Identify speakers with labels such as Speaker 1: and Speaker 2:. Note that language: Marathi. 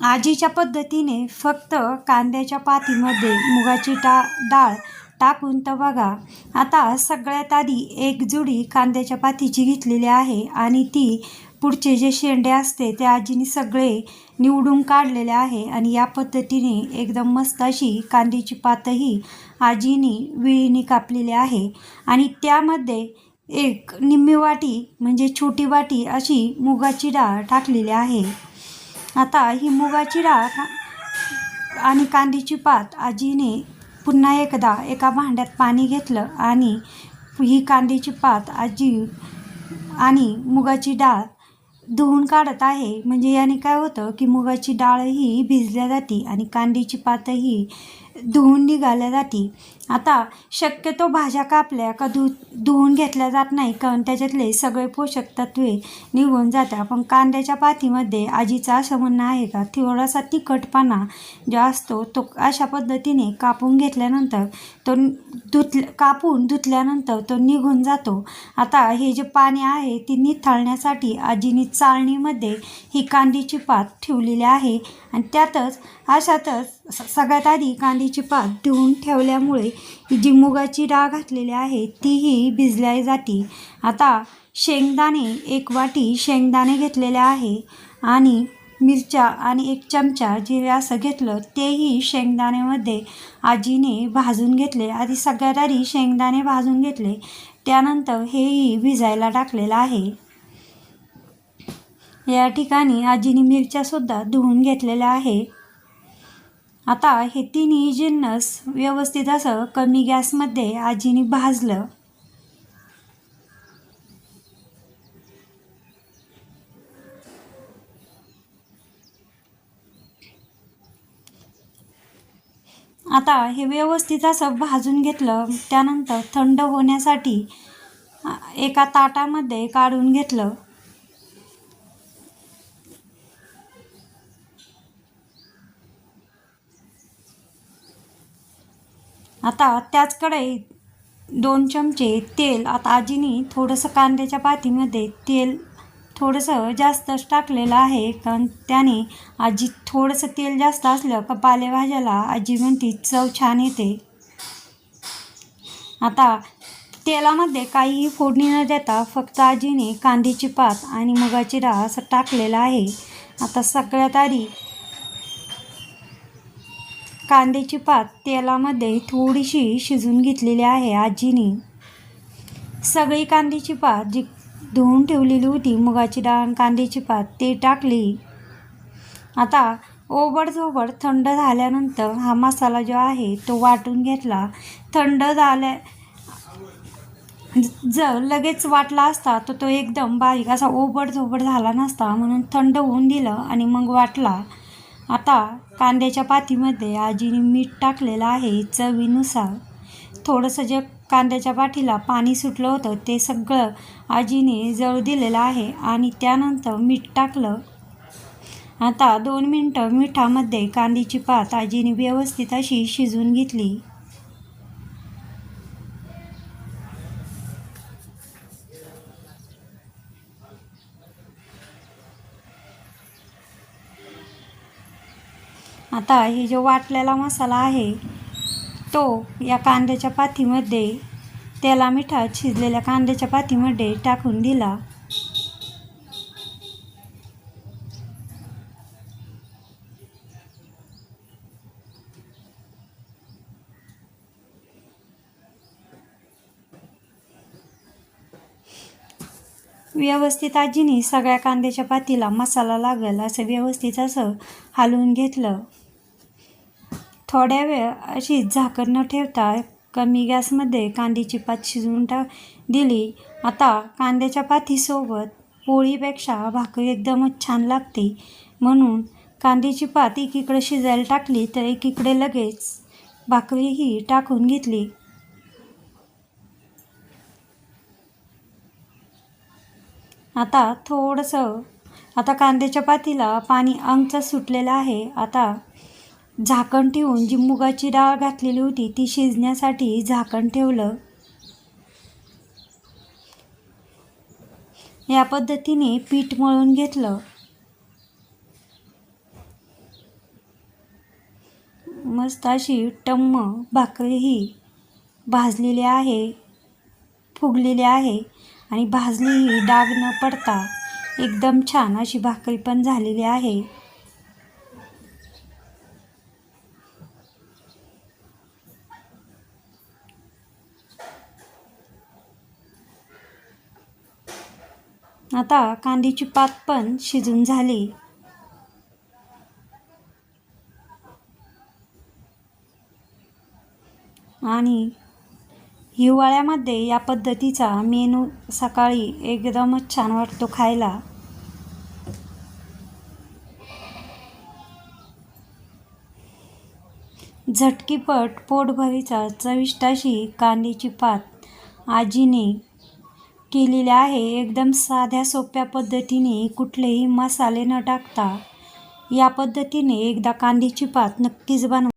Speaker 1: आजीच्या पद्धतीने फक्त कांद्याच्या पातीमध्ये मुगाची टा डाळ टाकून तर बघा आता सगळ्यात आधी एक जुडी कांद्याच्या पातीची घेतलेली आहे आणि ती पुढचे जे शेंडे असते ते आजीने सगळे निवडून काढलेले आहे आणि या पद्धतीने एकदम मस्त अशी कांद्याची पातही आजीने विळीने कापलेली आहे. आणि त्यामध्ये एक निम्मी वाटी म्हणजे छोटी वाटी अशी मुगाची डाळ टाकलेली आहे. आता ही मुगाची डाळ आणि कांदीची पात आजीने पुन्हा एकदा एका भांड्यात पाणी घेतलं आणि ही कांद्याची पात आजी आणि मुगाची डाळ धुवून काढत आहे. म्हणजे याने काय होतं की मुगाची डाळ ही भिजल्या जाते आणि कांद्याची पातही धुवून निघाल्या जाते. आता शक्यतो भाज्या कापल्या का धु धुवून घेतल्या जात नाही कारण त्याच्यातले सगळे पोषक तत्वे निघून जातात. पण कांद्याच्या पातीमध्ये आजीचं असं म्हणणं आहे का? थोडासा तिखटपणा जो असतो तो अशा पद्धतीने कापून घेतल्यानंतर तो धुत कापून धुतल्यानंतर तो निघून जातो. आता हे जे पाणी आहे ती निथळण्यासाठी आजीने चाळणीमध्ये ही कांद्याची पात ठेवलेली आहे. आणि त्यातच अशातच सगळ्यात आधी कांद कांद्याची पात धुवून ठेवल्यामुळे जी मुगाची डाळ घातलेली आहे तीही भिजल्या जाते. आता शेंगदाणे एक वाटी शेंगदाणे घेतलेले आहे आणि मिरच्या आणि एक चमचा जिरे असं घेतलं तेही शेंगदाण्यामध्ये आजीने भाजून घेतले. आधी सगळ्यात आधी शेंगदाणे भाजून घेतले त्यानंतर हेही भिजायला टाकलेलं आहे. या ठिकाणी आजीने मिरच्यासुद्धा धुवून घेतलेल्या आहे. आता हे तिन्ही जिन्नस व्यवस्थित असं कमी गॅसमध्ये आजीने भाजलं. आता हे व्यवस्थित असं भाजून घेतलं त्यानंतर थंड होण्यासाठी एका ताटामध्ये काढून घेतलं. आता त्याच कढईत दोन चमचे तेल आता आजीनी थोडंसं कांद्याच्या पातीमध्ये तेल थोडंसं जास्तच टाकलेलं आहे कारण त्याने आजी थोडंसं तेल जास्त असलं का पालेभाज्याला आजी म्हणती चव छान येते. आता तेलामध्ये काहीही फोडणी न देता फक्त आजीने कांद्याची पात आणि मुगाची डाळ असं टाकलेलं आहे. आता सगळ्यात आधी कांद्याची पात तेलामध्ये थोडीशी शिजून घेतलेली आहे आजीने. सगळी कांद्याची पात जी धुवून ठेवलेली होती मुगाची डाळ आणि कांद्याची पात ते टाकली. आता ओबडधोबड थंड झाल्यानंतर हा मसाला जो आहे तो वाटून घेतला. थंड झाल्या जर लगेच वाटला असता तर तो एकदम बारीक असा ओबडधोबड झाला नसता म्हणून थंड होऊन दिलं आणि मग वाटला. आता कांद्याच्या पातीमध्ये आजीने मीठ टाकलेलं आहे चवीनुसार. थोडंसं जे कांद्याच्या पाठीला पाणी सुटलं होतं ते सगळं आजीने जळू दिलेलं आहे आणि त्यानंतर मीठ टाकलं. आता दोन मिनटं मिठामध्ये कांद्याची पात आजीने व्यवस्थित अशी शिजून घेतली. आता हे जो वाटलेला मसाला आहे तो या कांद्याच्या पातीमध्ये त्याला मिठात शिजलेल्या कांद्याच्या पातीमध्ये टाकून दिला. व्यवस्थित आजीने सगळ्या कांद्याच्या पातीला मसाला लागेल असं व्यवस्थित असं हलवून घेतलं. थोड्या वेळ अशी झाकण न ठेवता कमी गॅसमध्ये कांद्याची पात शिजवून टा दिली. आता कांद्याच्या पातीसोबत पोळीपेक्षा भाकरी एकदमच छान लागते. म्हणून कांद्याची पात एकीकडे शिजायला टाकली तर एकीकडे लगेच भाकरीही टाकून घेतली. आता थोडंसं आता कांद्याच्या पातीला पाणी अंगचं सुटलेलं आहे. आता झाकण ठेवून जी मुगाची डाळ घातलेली होती ती शिजण्यासाठी झाकण ठेवलं. या पद्धतीने पीठ मळून घेतलं. मस्त अशी टम्म भाकरीही भाजलेली आहे फुगलेली आहे आणि भाजलीही डाग न पडता एकदम छान अशी भाकरी पण झालेली आहे. आता कांद्याची पात पण शिजून झाली. आणि हिवाळ्यामध्ये या पद्धतीचा मेनू सकाळी एकदमच छान वाटतो खायला. झटकीपट पोटभरीचा चविष्टाशी कांदीची कांद्याची पात आजीने केलेले आहे. एकदम साध्या सोप्या पद्धतीने कुठलेही मसाले न टाकता या पद्धतीने एकदा कांद्याची पात नक्कीच बनवा.